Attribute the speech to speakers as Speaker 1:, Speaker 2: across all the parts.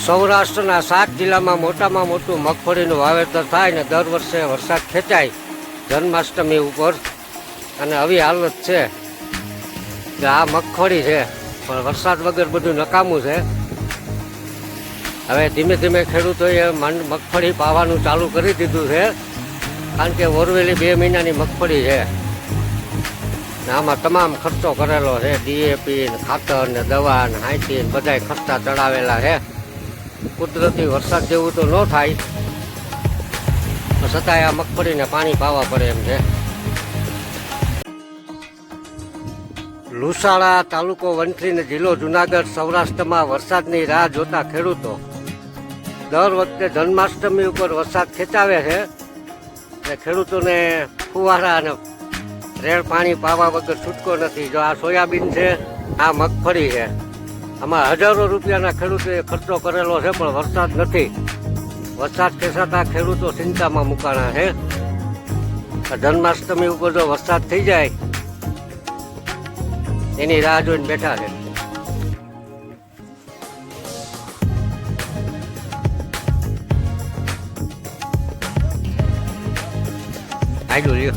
Speaker 1: સૌરાષ્ટ્રના સાત જિલ્લામાં મોટામાં મોટું મગફળીનું વાવેતર થાય ને દર વર્ષે વરસાદ ખેંચાય જન્માષ્ટમી ઉપર. અને આવી હાલત છે કે આ મગફળી છે, પણ વરસાદ વગર બધું નકામું છે. હવે ધીમે ધીમે ખેડૂતોએ મગફળી પાવાનું ચાલુ કરી દીધું છે, કારણ કે ઓરવેલી બે મહિનાની મગફળી છે. આમાં તમામ ખર્ચો કરેલો છે, ડીએપી ખાતર ને દવા ને હાઈટી બધા ખર્ચા ચડાવેલા છે. કુદરતી વરસાદ જેવું તો ન થાય. છતાંય આ મગફળીને પાણી પાવા પડે એમ છે. લુસાડા તાલુકો વંથલી ને જિલ્લો જુનાગઢ સૌરાષ્ટ્રમાં વરસાદની રાહ જોતા ખેડૂતો દર વખતે જન્માષ્ટમી ઉપર વરસાદ ખેંચાવે છે. એટલે ખેડૂતોને ફુવારા અને રેડ પાણી પાવા વગર છૂટકો નથી. જો આ સોયાબીન છે, આ મગફળી છે. આમાં હજારો રૂપિયાના ખેડૂતોએ ખર્ચો કરેલો છે, પણ વરસાદ નથી. વરસાદ ખેંચાતા ખેડૂતો ચિંતામાં મુકાણા છે. જન્માષ્ટમી ઉપર જો વરસાદ થઈ જાય, એની રાહ જોઈને બેઠા છે. આયલું લ્યો.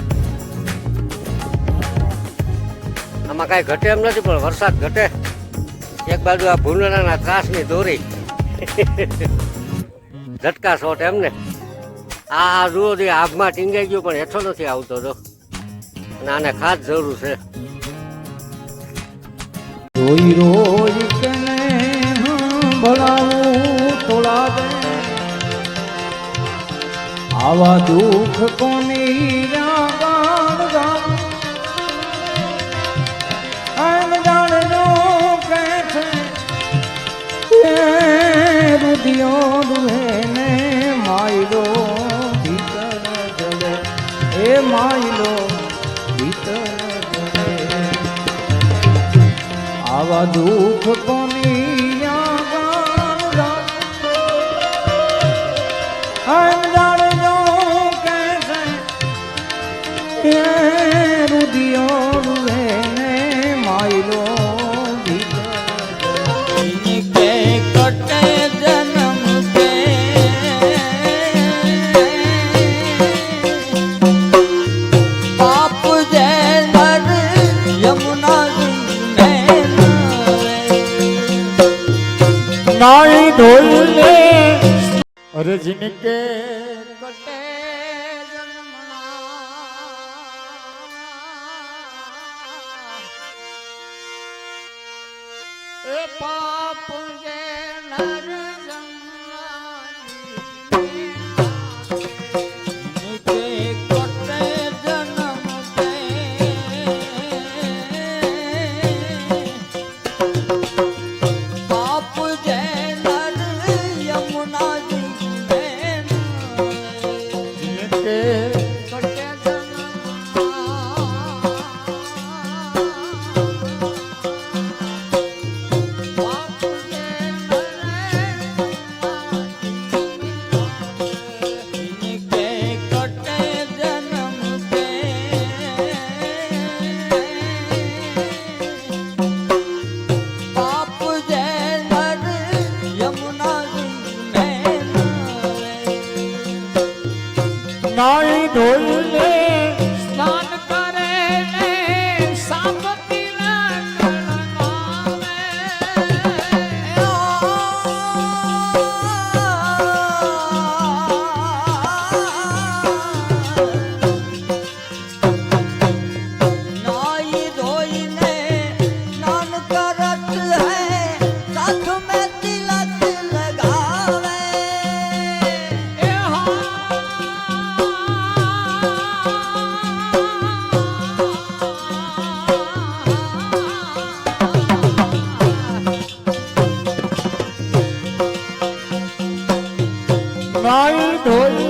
Speaker 1: આમાં કાંઈ ઘટે એમ નથી, પણ વરસાદ ઘટે. એક બાજુ આ ભૂંડણાના ત્રાસની દોરી ઝટકા શોટ એમ ને. આ જુઓ જે આગમાં ટીંગાઈ ગયો, પણ હેઠો નથી આવતો જો. અને આને ખાસ જરૂર છે.
Speaker 2: રોઈ રોઈ કેને ભલાવું તોલા દે આવા દુઃખ કોની ગાન રુધિયો દુહે ને માયલો ભીતર જડે એ માયલો આવા દુઃખ કોની નિકે કટે જન્મના. એ
Speaker 3: પાપ જે ધોઈ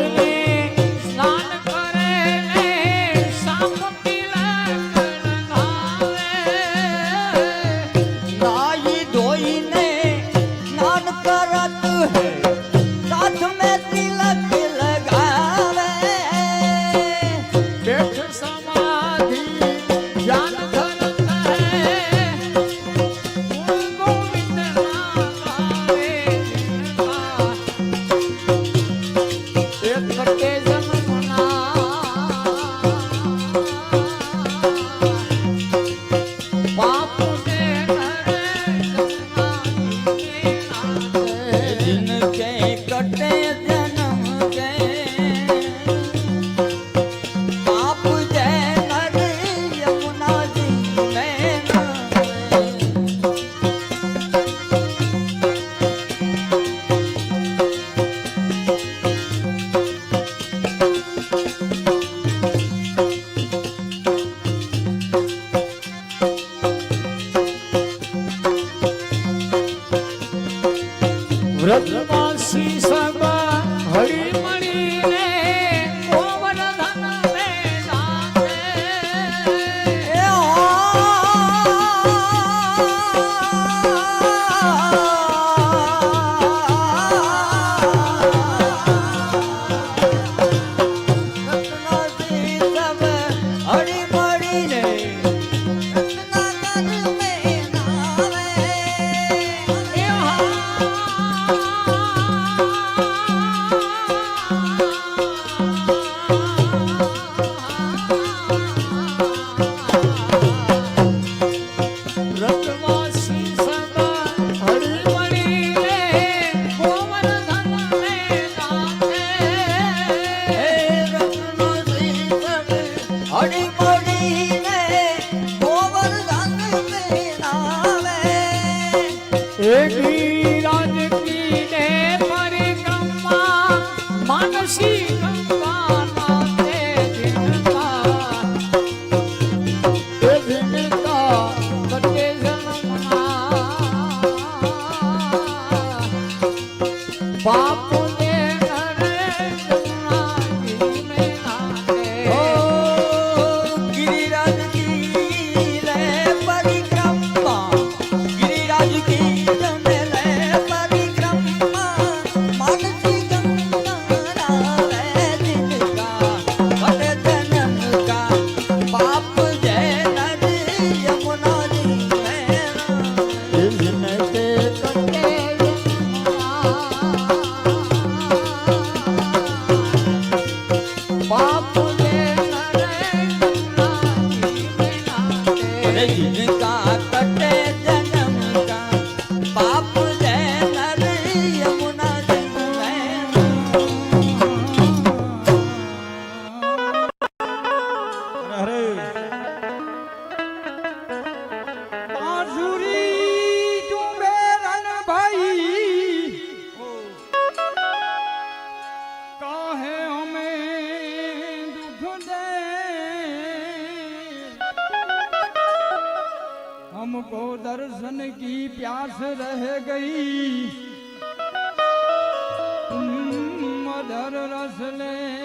Speaker 3: up. हमको दर्शन की प्यास रह गई मदर रस ले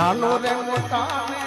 Speaker 3: રામ. નાનો રે મોટા ને